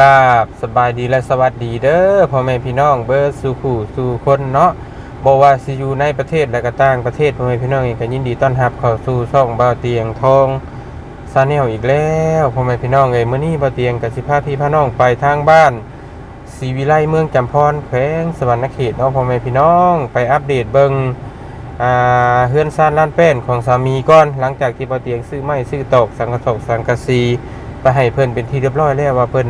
กราบสบายดีและสวัสดีเด้อพ่อแม่พี่น้องเบอร์สู่ผู้สู่คนเนาะบ่ว่าสิอยู่ในประเทศและก็ต่างประเทศพ่อแม่พี่น้องเองก็ยินดีต้อนรับเข้าสู่ช่องบ่าวเตียงทองซาแนลอีกแล้วพ่อแม่พี่น้องเอ้ยมื้อนี้บ่าวเตียงก็สิพาพี่พาน้องไปทางบ้านศรีวิไลเมืองจำพรแขวงสวรรณเขตเนาะพ่อแม่พี่น้องไปอัปเดตเบิ่งอ่าเฮือนซ่านล้านแป้นของสามีก่อนหลังจากที่บ่าวเตียงซื้อไม้ซื้อตอกสังกะสอกสังกะสีไปให้เพิ่นเป็นที่เรียบร้อยแล้วว่าเพิ่น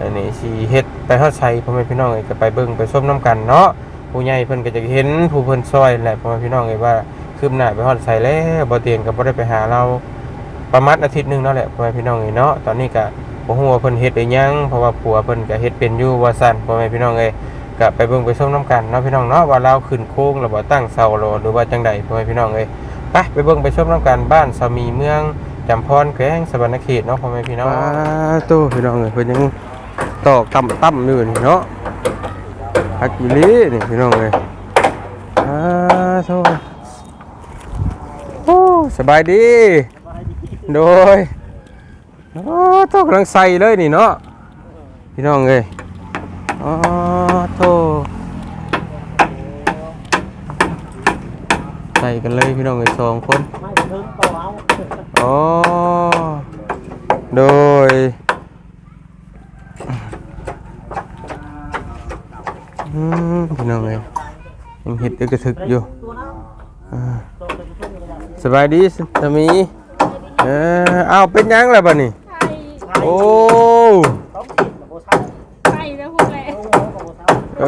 อันนี้สิเฮ็ดไปฮอดไสพ่อแม่พี่น้องเอ้ยก็ไปเบิ่งไปชมนํกันเนาะผู้ใหญ่เพิ่นก็จะเห็นผู้เพิ่นซอยแหละพ่อแม่พี่น้องเอ้ยว่าคืบหน้าไปฮอดไสแล้วบ่เตียงก็บ่ได้ไปหาเราประมาณอาทิตย์หนึงเนาะแหละพ่อแม่พี่น้องเอ้ยเนาะตอนนี้ก็บ่ฮู้ว่าเพิ่นเฮ็ดได้ยังเพราะว่าผัวเพิ่นก็เฮ็ดเป็นอยู่ว่าซั่นพ่อแม่พี่น้องเอ้ยก็ไปเบิ่งไปชมนํกันเนาะพี่น้องเนาะว่าเราขึ้นโค้งหรือบ่ตั้งเสาหรือว่าจังใดพ่อแม่พี่น้องเอ้ยไปไปเบิ่งไปชมนํกันบ้านสามีเมืองจำพรแขวงสวรรณเขตเนาะพ่อแม่พี่น้องตู้พี่น้องเอ้ยเพิ่นยัง ตอกต่ำต่ำอยู่นี่เนาะฮักอีลีนี่พี่น้องเอ้ยอ่าโธ่โอ้สบายดี โดยโอ้โธ่กำลังใส่เลยนี่เนาะพี่น้องเอ้ยอ๋อโธ่ใส่กันเลยพี่น้องเอ้ยสองคนไม่ถึงเปล่าเอาอ๋อโดยอืมพี่น้องเอ้ยยังเห็ดเอกระทึกอยู่ตัวน้อ่าำตัวเป็นตัวไม่ได้สบายดีสามีเออเอาเป็นยังแล้วบัดนี้โอ้ต้องกินกับโบเช้าไปแล้วพวกแหละโอ้โหกับโบเช้าเอ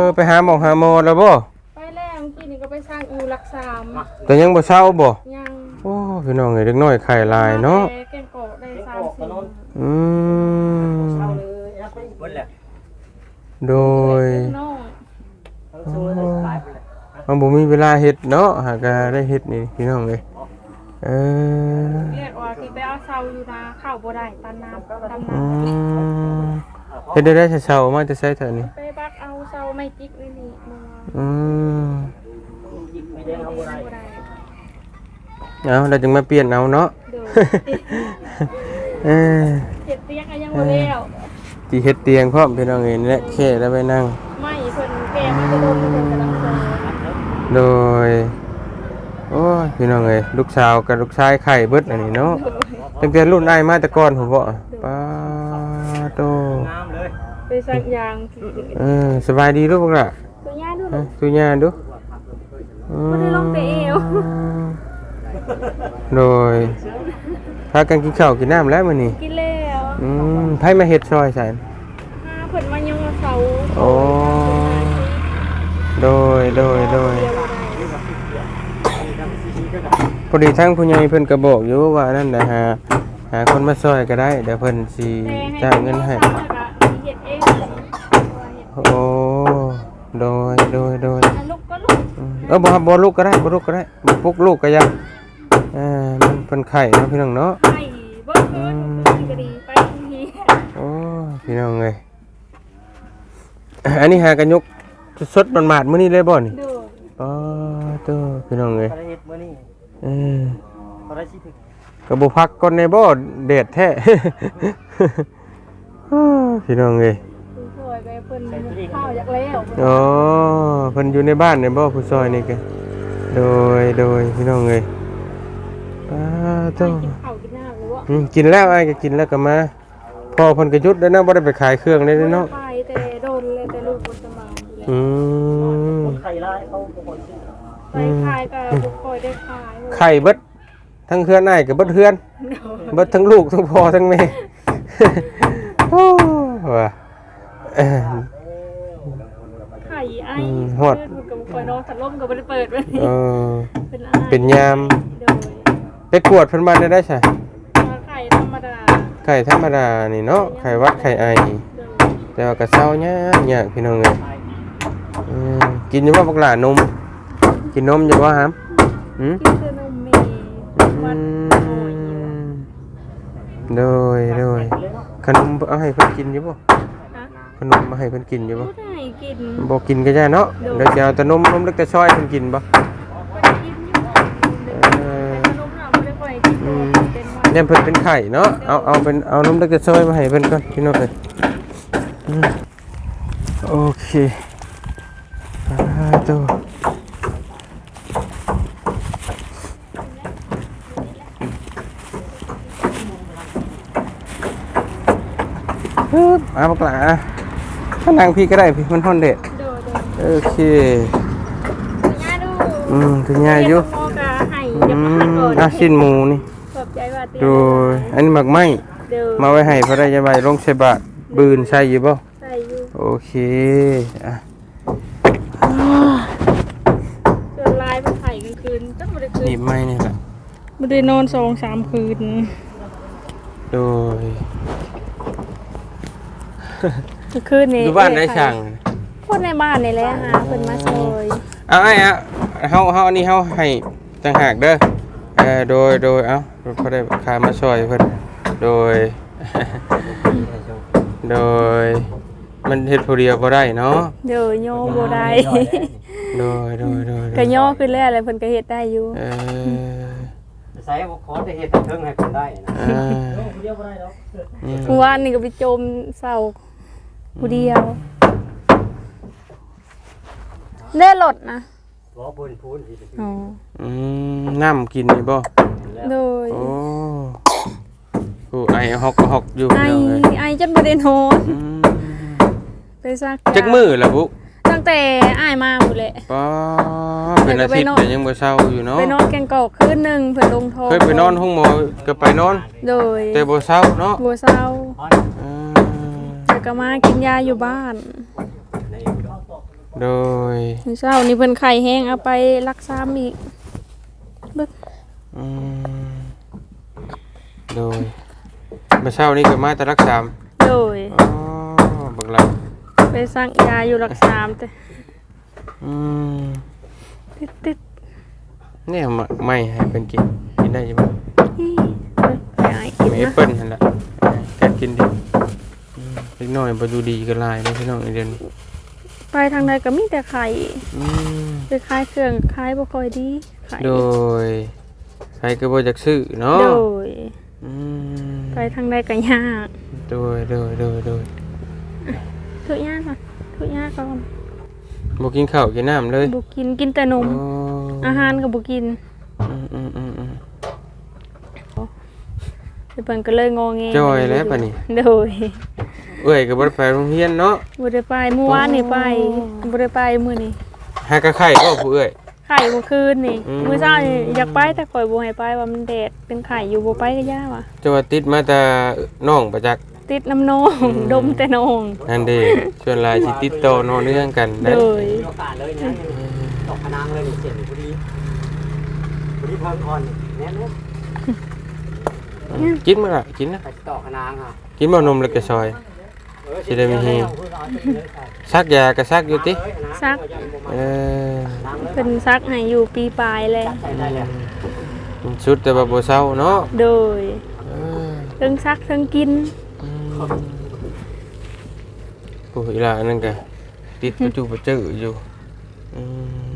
อไปหาหมอหาหมอแล้วบ่ไปแล้วเมื่อกี้นี่ก็ไปสร้างอูรักษามแต่ยังบ่เศร้าบ่ยังโอ้พี่น้องเอ้ยเด็กน้อยไข่ลายเนาะแกงโกะได้สามสี่อืมเช้าเลยนะไปหมดแหละโดย น้อง ทั้งซื้อเลยขายไปเลย มันบ่มีเวลาเฮ็ดเนาะหากก็ได้เฮ็ดนี่พี่น้องเอ้ยเออเรียกว่าที่ไปเอาเสาอยู่นาเข้าบ่ได้ตันน้ำตันอืน้มเฮ็ดได้ได้เช้าๆมาจะใช้เท่านี้ำไปบักเอาเสาไม่จิกนี่นี่มาอืมยิงไม่ได้เอาบ่ได้บ่ได้เอาเราจึงมาเปลี่ยนเอาเนาะเดี๋ยวเออเจ็ดเตียงก็ยังบ่แล้วที่เฮ็ดเตียงพร้อมพี่น้องเอ้ยนี่แหละแค่แล้วไปนั่งไม่เพิ่นแกมันจะโดนเพิ่นกำลังเจอ โดย โอ้ยพี่น้องเอ้ยลูกสาวกับลูกชายไข่เบิดอันนี้เนาะตั้งแต่รุ่นอ้ายมาแต่ก่อนผมบ่ป้าโตงามเลยไปสักอย่างเออสบายดีลูกบ่ล่ะตัวย่าดูฮะสุญญาดูอืบ่ได้ลงไปเอวโดยพากันกินข้าวกินน้ำแล้วมื้อนี้กินแล้วอืมไผมาเฮ็ดซอยใส่หาเพิ่นมายงเสาโอ้โดยโดยโดย พอดีทั้งผู้ใหญ่เพิ่นก็บอกอยู่ว่านั่นนะฮะหาคนมาซอยก็ได้เดี๋ยวเพิ่นสิจ่ายเงินให้เฮ็ดเองโอ้โดยโดยโดยลูกก็ลูกอืมเออบ่ครับบ่ลูกก็ได้บ่ลูกก็ได้บ่ปลุกลูกก็ยังเออมันเพิ่นไข่เนาะพี่น้องเนาะไปเบิ่งเพิ่นก็ดีไปทีโอ้ยพี่น้องเอ้ยอันนี้หากันยกสดๆหมาดๆมื้อนี้เลยบ่นี่ดูอ๋อเตัวพี่น้องเอ้ยเขาได้เห็ดมื้อนี้ เออเขาได้ชิถึงก็บ่พักก่อนในบ่เดดแท้อ้อพี่น้องเอ้ยสวยไปเพิ่นข้าวอยากแล้วอ๋อเพิ่นอยู่ในบ้านในบ่ผู้ซอยนี่ก็โดยโดยพี่น้องเอ้ยป้าเจ้ากินข้าวกินน้ำหรือว่าอืมกินแล้วไอ้ายก็กินแล้วก็มาพ่อเพิ่นก็หยุดแล้วนะบ่ได้ไปขายเครื่องเลยเนาะไปแต่โดนเลยแต่ลูกบ่สบายอืมคนไข่ร้ายเขาเป็นคนซื้อ ไปขายก็บ่ค่อยได้ขายไข่เบิดทั้งเฮือนอ้ายก็เบิดเฮือน เบิดทั้งลูกทั้งพ่อทั้งแม่ โอ้ว่าเอ้อไข่ไอ้อืมฮอด เพิ่นก็บ่ค่อยนอนถัดลมก็บ่ได้เปิดไว้เออ เป็นอ้ายเป็นยาม โดยไปกวดเพิ่นมาได้ได้ใช่ไข่ธรรมดาไข่ธรรมดานี่เนาะไข่หวัดไข่ไอ โดยแต่ว่าก็เศร้ายากยากพี่น้องเอ้ยอืมกินอยู่ว่าบักหลานม กินนมอยู่บ่ครับหืมกินคือนมเมย์วันโอ้ยโดยโดยขนมเอาให้เพิ่นกินอยู่บ่ฮะขนมมาให้เพิ่นกินอยู่บ่บ่ได้กินบ่กินก็ย่าเนาะเดี๋ยวจะเอาแต่นมนมเล็กแต่ซอยเพิ่นกินบ่บ่ได้กินแต่ขนมน่ะบ่ได้ค่อยกินเพราะว่าเป็นหวัดยังเพิ่นเป็นไข่เนาะ เอาเอาเป็นเอาน้ำตะกะซอยมาให้เพิ่นก่อนพี่น้องเอ้ยอืมโอเคอ่าตัว ฮึบเอาบักหลาถ้านั่งพี่ก็ได้พี่มันฮ้อนเด็ดโดยโดยโอเค ย่าดูอืมถึงง่ายอยู่โมกะให้อืเดี๋ยวมาหาก่อมนอะชิ้นหมูนี่ขอบใจว่าเตี้ยโดยอันนี้หมักไหมเดี๋ยวมาไว้ให้พระราชบัยลงใส่บาตรบืนใช่อยู่บ่ ใส่อยู่โอเค อะ ส่วนลายมันไข่กลางคืนจังบ่ได้คืหนีนบไม้นี่แหละบ่ได้นอนสองสามคืน โดย เมื่อคืนนี้อยู่บ้านได้ช่างคนในบ้านนี่แหละหาเพิ่นมาช่วยเอาไอ้อะเฮาเฮาอันนี้เฮาให้ต่างหากเด้อเออโดยโดยเอ้าพอได้ขามาช่วยเพิ่นโดย โดย มันเฮ็ดผู้เดียวบ่ได้เนาะเดี๋ยวโยบ่ได้โดยโดยโดยโดก็ยย่อขึ้นแล้วแหละเพิ่นก็เฮ็ดได้อยู่เออใส่ขอจะเฮ็ดให้เทิงให้เพิ่นได้นะอ่าเดียวบ่ได้ดอกอืมเมื่อวานนี่ก็ไปจมเศร้า ผู้เดียวได้รถนะบ่บนพูนสิอ๋ออืมน้ำกินนี่บ่โดยโอ้โอ้ไอฮอกฮอกอยู่ไอเนาะเว้ยไอจนบ่ได้นอนอืมไปซักจักมือละบุตั้งแต่อ้ายมาหมดแหละ ป้าเป็นอาทิตย์แต่ยังบ่เช้าอยู่เนาะไปนอนแกงกอกคืนหนึงเพิ่นลงทองเคยไปนอนห้องหมอก็ไปนอน โดยแต่บ่เช้าเนาะบัวเศร้าอ่าแล้ว ก็มากินยาอยู่บ้านโดยมื้อเช้านี่เพิ่นไข้แห้งเอาไปรักษาอีกเบิกอืมโดยเมื่อเช้านี้ก็มาแต่รักษาโดยอ๋อบักหลังไปสั่งยาอยู่รักษาแต่อืมติดติดเนี่ยมาไม่ให้เป็นกินกินได้อยู่บ่ๆอีเอ้ยไปอ้ายกินไม่แอปนะเปิ้ลนั่นแหละแกกินดิอืมเล็กน้อยบ่ดูดีก็หลายเลยพี่น้องไอเดือนนี้ไปทางใดก็มีแต่ไข่อืมไปขายเครื่องขายบ่ค่อยดีไข่โดยใครก็บ่จักซื้อเนาะโดยอืมไปทางใดก็ยากโดยโดยโดยโดยทุกยากก่อนทุกยากก่อนบ่กินข้าวกินน้ำเลยบ่กินกินแต่นมโอ้อาหารก็บ่กินอืมอืมอืมอืมเดี๋ยวเพิ่นก็เลยงอแงจ้อยแล้วปะนี่ โดย เอ้ยก็บ่ได้ไปโรงเรียนเนาะบ่ได้ไปเมื่อวานนี่ไปบ่ได้ไปมื้อนี้หากะไข่ก็ผู้เอ้ยไข่เมื่อคืนนี่อืมมื้อเช้านี่อยากไปแต่ข่อยบ่ให้ไปว่ามันแดดเป็นไข่อยู่บ่ไปก็ย่าว่ะจะว่าติดมาแต่น้องประจักษ์ติดน้ำนองดมแต่นองนั่นเด้ส่วนหลายสิติดต่อนอเนื่องกันโดได้ยมีโอกาสเลยนะตอกพนังเลยนี่เจ็บพอดีพอดีเพิ่มอ่อนแน่นอนกินมื้อละกินนะไปตอกพนังอะกินบ่นมเล็กกะซอย สิได้มีแรงซักยาก็ซักอยู่ติซักเออเพิ่นซักให้อยู่ปีปลายแล้วใส่ได้เลยมันสุดแต่ว่าบ่เศร้าเนาะโดยเออเทั้งซักเทั้งกินอืมโอ้ยล่ะอันนั่นก็ติดประจูประจืออยู่อืม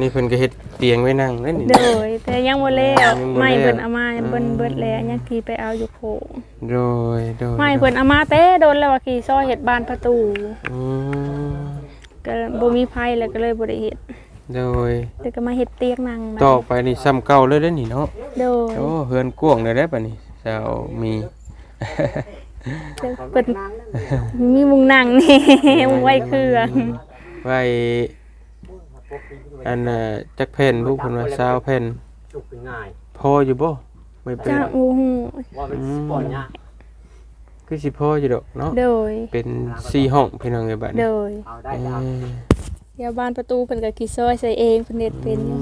นี่เพิ่นก็เฮ็ดเตียงไว้นั่งนั่นนี่โดยแต่ยังบ่แล้วยังบ่แล้วไม่เพิ่นเอามาอืมเพิ่นเบิดแล้วยังขี่ไปเอาอยู่โคง โดยโดยไม่เพิ่นเอามาเต้โดนแล้วว่าขี่ซอยเฮ็ดบานประตูอืมก็บ่มีไผแล้วก็เลยบ่ได้เฮ็ดโดยแต่ก็มาเฮ็ดเตียงนั่งมาต่อไปนี่ซ้ำเก่าเลยเด้อนี่เนาะโดยโอ้เฮือนกว้างเลยได้อปะนี่เจ้ามี เพิ่นมีมุงนั่งนี่ มุงไว้เครื่องไว้อันน่ะจักแผ่นลูกเพิ่นว่าซาวแผ่น จุกง่าย Dạ. พออยู่บ่ ไม่เป็นจ้าโอ้โหว่ามันสปอนเนี่ยคือสิพออยู่ดอกเนาะ โดย เป็นสี่ห้องพี่น้องเอ้ยบัดโดนี้ยเอาได้เอจ้าอเดี๋ยวบ้านประตูเพิ่นก็ขี่ซอยใส่เองเพิ่นเฮ็ดเป็นอยู่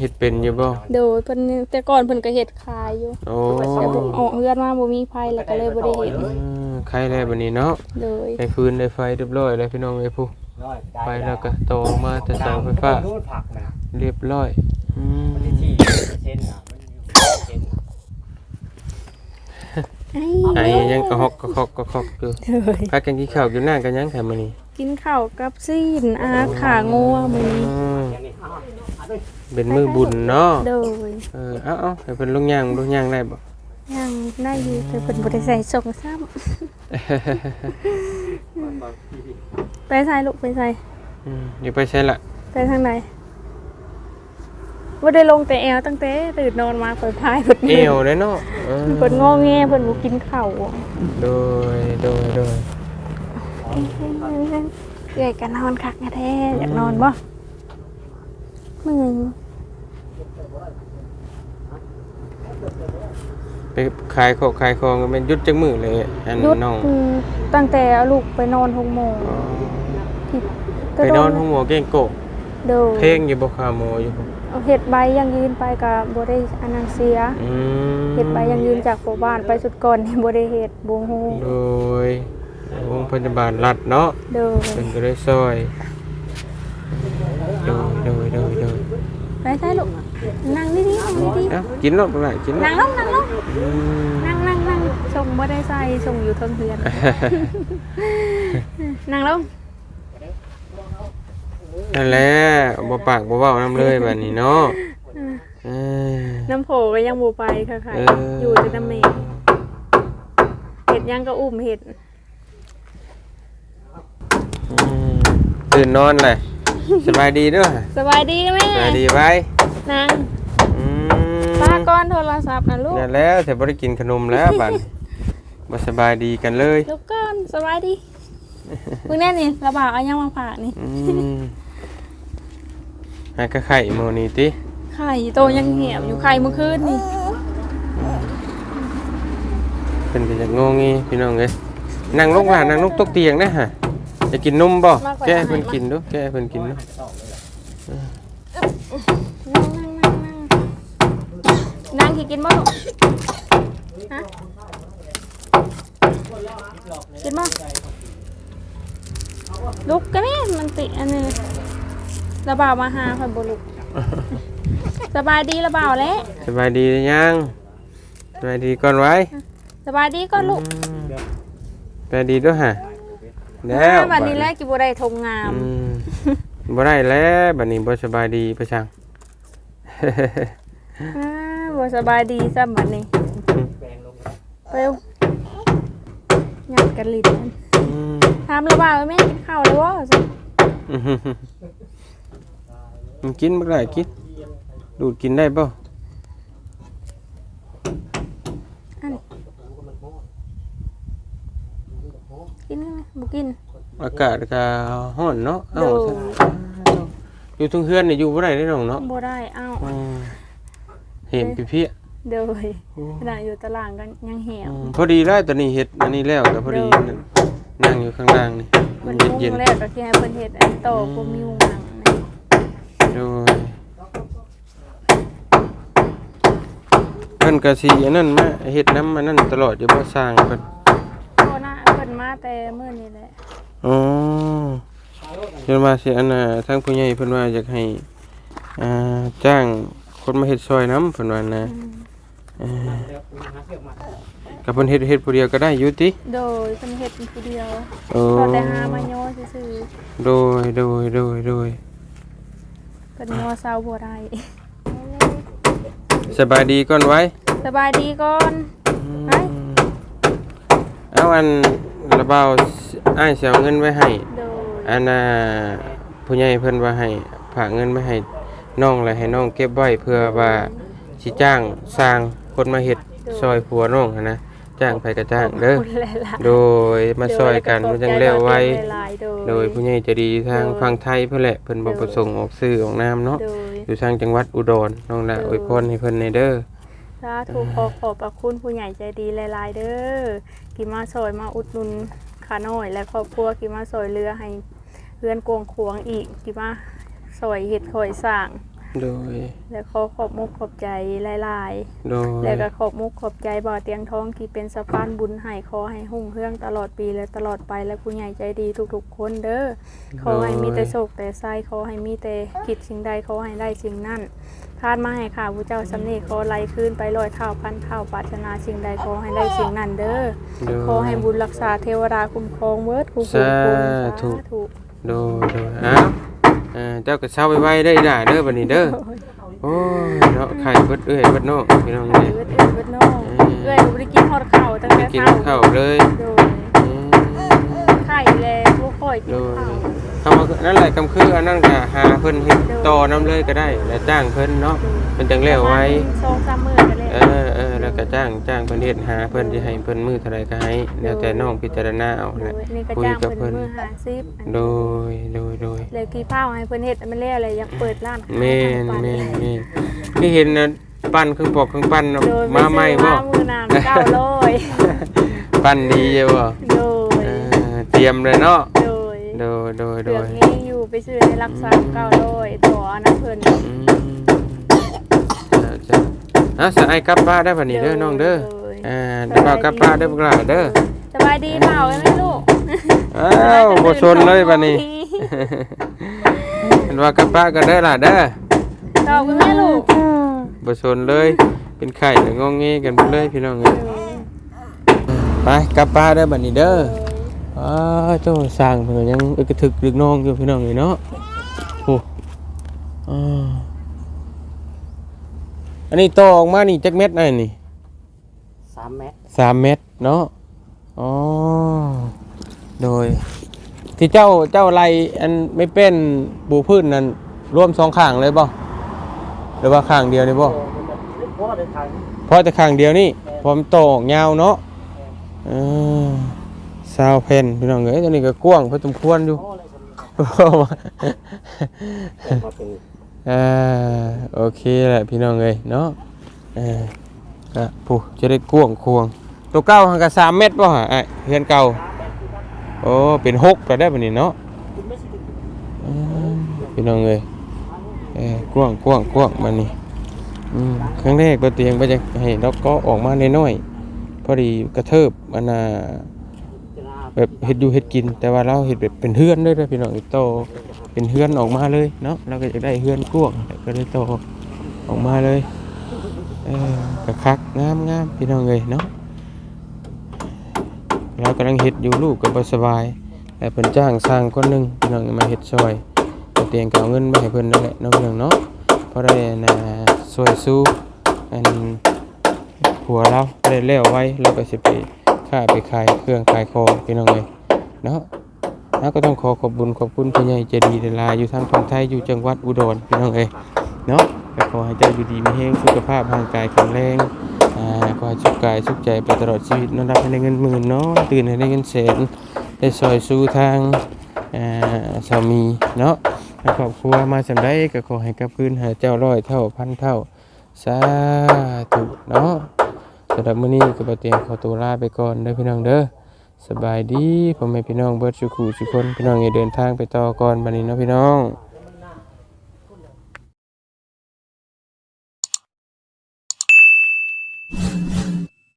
เฮ็ดเป็นอยู่บ่โดยเพิ่นแต่ก่อนเพิ่นก็เฮ็ดขายอยู่โอ้แต่บ่ออกเฮือนมาบ่มีไผแล้วก็เลยบ่ได้เฮ็ดอืมใครแล้วบัดนี้เนาะโดยได้ฟืนได้ไฟเรียบร้อยแล้วพี่น้องเอ้ยผู้ร้อยไปแล้วก็ต่อมาแต่เสาไฟฟ้ารูดผักนะเรียบร้อยอืม มันที่เส้นอะมันอยู่เส้น ไอ้ไอ้ยังกระหอกกระหอกกระหอกอยู่โดยพากันกินข้าวกินน้ำกันยังแถมมื้อนี้กินข้าวกับซีนอาขางัวมื้อนี้อืมอย่างนี้อ้าวเอาไปเป็นมือบุญเนาะโดยเออเอาเอาให้เพิ่นลงย่างลงย่างได้บ่ ยังได้อยู่แต่เพิ่นบ่ได้ใส่ส่งซ้ำไปใส่ลูกไปใส่อืมอยู่ไปใช่ละไปทางไหน บ่ได้ลงแต่แอวตั้งแต่ตื่นนอนมาเปิดพายเพิ่นเอวเลยเนาะเออเพิ่นงอแงเพิ่นบ่กินข้าวโดยโดยโดยเอ้ยกันนอนคักแท้อยากนอนบ่มึงไปขายของขายของก็เป็นยุดจักมือเลยอันหยุดน้องอืมตั้งแต่เอาลูกไปนอน6โมงอ๋อที่ไปนอนห้องหมอเก่งโกะโดยเพลงอยู่บ่คาโมอยู่บ่ เอาเฮ็ดใบยังยืนไปก็บ่ได้อันนั้นเสียอืมเฮ็ดใบยังยืนจากหมู่บ้านไปสุดก่อนนี่บ่ได้เฮ็ดบ่ฮู้โดยโรงพยาบาลรัฐเนาะโดยเพิ่นก็ได้ซอยโดยโดยโดยโดยไปใช่ลูกนั่งดีๆนั่งดีเอ้ากินเนาะบ่ได้กินๆเนาะนั่งลงนั่งลงอืมนั่งนั่งนั่งส่งบ่ได้ใส่ส่งอยู่เทิงเฮือนนั่งลง นั่นแหละบ่ปากบ่เว้านํเลยบัดนี้เนาะเออน้ำโผก็ยังบ่ไปค่ะค่ะเออออยู่แต่น้ำเมฆเห็ดยังก็อุ้มเห็ดอืมตื่นนอนเลยสบายดีเด้อสบายดีไหมสบายดีไว้นั่งอืมตาก้อนโทรศัพท์นะลูกนั่นแล้วแต่บ่ได้กินขนมแล้วบัดนี้บ่สบายดีกันเลยลูกก้อนสบายดีมึงแน่นี่ระบาดเอายังมาฝากนี่อืม ให้ก็ไข่โมนี่ติไข่โตยังเหี่ยวอยู่ไข่เมื่อคืนนี่เพิ่นก็จะงงงี้พี่น้องเอ้ยนั่งลงล่ะนั่งลงตกเตียงนะฮะจะกินนมบ่แกให้เพิ่นกินดูแกให้เพิ่นกินดูนั่งนั่งนั่งนั่งนั่งที่กินบ่ลูกฮะกินบ่ลุกกันนี่มันติอันนี้ ระบาดมาหาค่ะบ่ลุกสบายดีระบาดแล้วสบายดีหรือยังสบายดีก่อนไว้สบายดีก็ลูกอืมสบายดีด้วยฮะแล้วบัดนี้แรกกิบ่ได้ทงงามอืมบ่ได้แล้วบัดนี้บ่สบายดีประชังอ่าบ่สบายดีซ้ำบัดนี้ไปเร็วหยัดกันลิ้นอืมถามระบาดว่าแม่กินข้าวแล้วบ่สิ มันกินบ่ได้กิน ดูดกินได้ป่ะอันกินไหมบ่กิน อากาศก็ร้อนเนาะเอ้าโดอยู่ทุ่งเฮือนนี่อยู่บ่ได้เด้น้องเนาะบ่ได้เอ้าอืมเห็นพี่พี่โดยขณะอยู่ตารางกันยังเหี่ยวพอดีแล้วตอนนี้เฮ็ดอันนี้แล้วก็พอดีโดยนั่นนั่งอยู่ข้างล่างนี่มัมันนมุเย็นงแล้วก็สิให้เพิ่นเฮ็ดอันโตบ่มีมุงหนังนะๆ โดยเพิ่นก็สิอันนั้นมาเฮ็ดน้ำอันนั้นตลอดอยู่บ่สร้างเพิ่นโตนะเพิ่นมาแต่มื้อนี้แหละอ๋อเพิ่นมาสิอันน่ะทางผู้ใหญ่เพิ่นว่าอยากให้อ่าจ้างคนมาเฮ็ดซอยน้ำเพิ่นว่านะอืมเออกับเพิ่นเฮ็ดเฮ็ดผู้เดียวก็ได้อยู่ติ โดยเพิ่นเฮ็ดเป็นผู้เดียวโอ้ก็แต่หามาย่อซื่อโดยโดยโดยโดยๆ เพิ่นย่อเซาบ่ได้สบายดีก่อนไว้สบายดีก่อนไปเอาอันระเบาอ้ายสิเอาเงินไว้ให้โดยอันน่ะผู้ใหญ่เพิ่นว่าให้ฝากเงินไว้ให้น้องแล้วให้น้องเก็บไว้เพื่อว่าสิจ้างสร้างคนมาเฮ็ดซอยผัวน้องหั้นนะ จ้างไปก็จ้างเด้อขบคุณหลายๆโดยมาซอยกันมันจังเร็วไวหลายๆโดยโดยผู้ใหญ่ใจะดีทางโดยฝั่งไทยเพิ่นแหละเพิ่นบ่ประสงค์ออกซื้อออกนามเนาะโดยอยู่ทางจังหวัดอุดรน้องละโดยอวยพรให้เพิ่นในเด้อสาธุขอขอบพระคุณผู้ใหญ่ใจดีหลาย ๆ เด้อที่มาซอยมาอุดหนุนขาน้อย และครอบครัวที่มาซอยเรือให้เพื่อนกวงควงอีกที่มาซอยเฮ็ดคอยสร้าง โดย และขอขอบมุกขอบใจหลายโดยๆและก็ขอบมุกขอบใจบ่อเตียงทองที่เป็นสะพานบุญให้ขอให้หุ่งเฮืองตลอดปีและตลอดไปและผู้ใหญ่ใจดีทุกๆคนเด้อขอให้มีแต่โชคแต่ไส้ขอให้มีแต่คิดสิ่งใดขอให้ได้สิ่งนั้นทานมาให้ข้าพเจ้าสำเนีขอไล่ขึ้นไปลอยเท่าพันเท่าปรารถนาสิ่งใดขอให้ได้สิ่งนั้นเด้อโดย ขอให้บุญรักษาเทวดาคุ้มครองเวิร์ดคุ้มครองสาธุธุ โดยโดยอ้าวเอ่อเจ้าก็เช้าไว้ๆได้อด่าเด้อบัดนี้เด้อโอ้ยเนาะไข่เบิดเอ้ยเบิดน้องพี่น้องเอินี่ดเอิดเอิดน้องเออเอ้ยบ่ได้กินฮอดข้าวตั้งแต่กินเช้าข้าวเลยโดยอืมไข่แลบ่ค่อยกิโดนยข้าวคำว่านั่นแหละคำคืออันนั้นก็หาเพิ่นเฮ็ดต่อน้ำเลยก็ได้ แล้วจ้างเพิ่นเนาะเพิ่นจังแล้วไว้สองสามมื้อก็แล้วเออเออแล้วก็จ้างจ้างเพิ่นเฮ็ดหาเพิ่นสิให้เพิ่นมือเท่าใดก็ให้แล้วแต่น้องพิจารณาเอาโดแหละยนี่ก็คุยจ้างกับเพิ่นเพิ่นมื้อ50โดยโดยโดยเลย กี่เผาให้เพิ่นเฮ็ดให้มันแล้วเลยอยากเปิดร้านขายแม่นทางแม่นปั่แม่นที่เห็นน่ะปั้นเครื่องปอกเครื่องปั้นเนาะโดยมาใหม่บ่ซื้อมือนานเก้าร้อยปั้นดีใช่บ่โดย เออเตรียมเลยเนาะโดยโดยโดยเหโดลือยงนี้อยู่ไปซื้อในรักษาเก้าร้อยต่ออันนั้นเพิ่นอืมจ้ะจ้ะอะสายกลับบ้านได้บัดนี้เด้อน้องเด้อโดยอ่าเดี๋ยวเรากลับบ้านเด้อพวกหลานเด้อ สบายดีเปล่าไหมลูกอ้าวบ่ชนเลยบัดนี้เห็ นว่ากลับบ้านกันเด้อล่ะเด้อตอบกันไหมลูกบ่ชนเลย เป็นไข่หรืองงเงกันหมดเลยพี่น้องเอ้ยไปกลับบ้านเด้อบัดนี้เด้ออ้าวเจ้าสร้างเพิ่นก็ยังอึกกระทึกดึกน้องอยู่พี่น้องเอ้ยเนาะโอ้อ่าอันนี้ต่อออกมานี่จักเม็ดอันนี่สามเมตรสามเม็ดเนาะอ๋อโดย ที่เจ้าเจ้าไรอันไม่เป็นบูพื้นนั่นร่วมสองข้างเลยบ่หรือว่าข้างเดียวนี่บ่เพราะว่าเดินทางเพราะแต่ข้างเดียวนี่พอมนโตออกยาวเนาะเออซาวเพนพี่น้องเอ้ยตัวนี้ก็กว้างพอสมควรอยู่โอ้เลยคนมาเป็นอ่าโอเคแหละพี่น้องเอ้ยเนาะเออก็ผู้จะได้กว้างควงตัวเก้าหังกะสามเม็ดป่ะฮะไอ้เพื่อนเก่า โอ้เป็นหกก็ได้แบบนี้เนาะพี่น้องเอ้ยเออกว้างกว้างกว้างมันนี่อครั้งแรกตัวเตียงไปจะให้เราก็ออกมาน้อยๆพอดีกระเทิบมันน่ะแบบเห็ดอยู่เห็ดกิน แต่ว่าเราเห็ดแบบเป็นเฮือนด้วยนะพี่น้องโตเป็นเฮือนออกมาเลยเนาะเราก็จะได้เฮือนกว้างก็ได้โตออกมาเลยเออกระคักงามงามพี่น้องเอ้ยเนาะ เรากำลังเฮ็ดอยู่ลูกก็บ่สบายแต่เพิ่นจ้างสร้างคนหนึงพี่น้องมาเฮ็ดช่วยก็เตียงก็เอาเงินมาให้เพิ่นนั่นแหละน้องพี่น้องเนาะเพราะได้นะช่วยสู้อันผัวเราได้แล้วไว้เราก็สิไปค้าไปขายเครื่องขายของพี่น้องเอ้ยเนาะแล้วก็ต้องขอขอบคุญขอบคุณพี่ใหญ่ใจดีหลายๆอยู่ทางฝั่งไทยอยู่จังหวัดอุดรพี่น้องเอ้ยเนาะขอให้เจ้าอยู่ดีมีแรงสุขภาพร่างกายแข็งแรง อ่าขอให้สุขกายสุขใจไปตลอดชีวิตนอนรับให้ได้เงินหมื่นเนาะตื่นให้ได้เงินแสนได้ซอยสู้ทางสามีเนาะครอบครัวมาสำได้ก็ขอให้กับคืนหาเจ้าร้อยเท่าพันเท่าสาธุเนาะสำหรับมื้อนี้ก็บ่เตรียมขอตัวลาไปก่อนเด้อพี่น้องเด้อสบายดีพ่อแม่พี่น้องเบิดสุขุสุคนพี่น้องอย่าเดินทางไปต่อก่อนบัดนี้เนาะพี่น้อง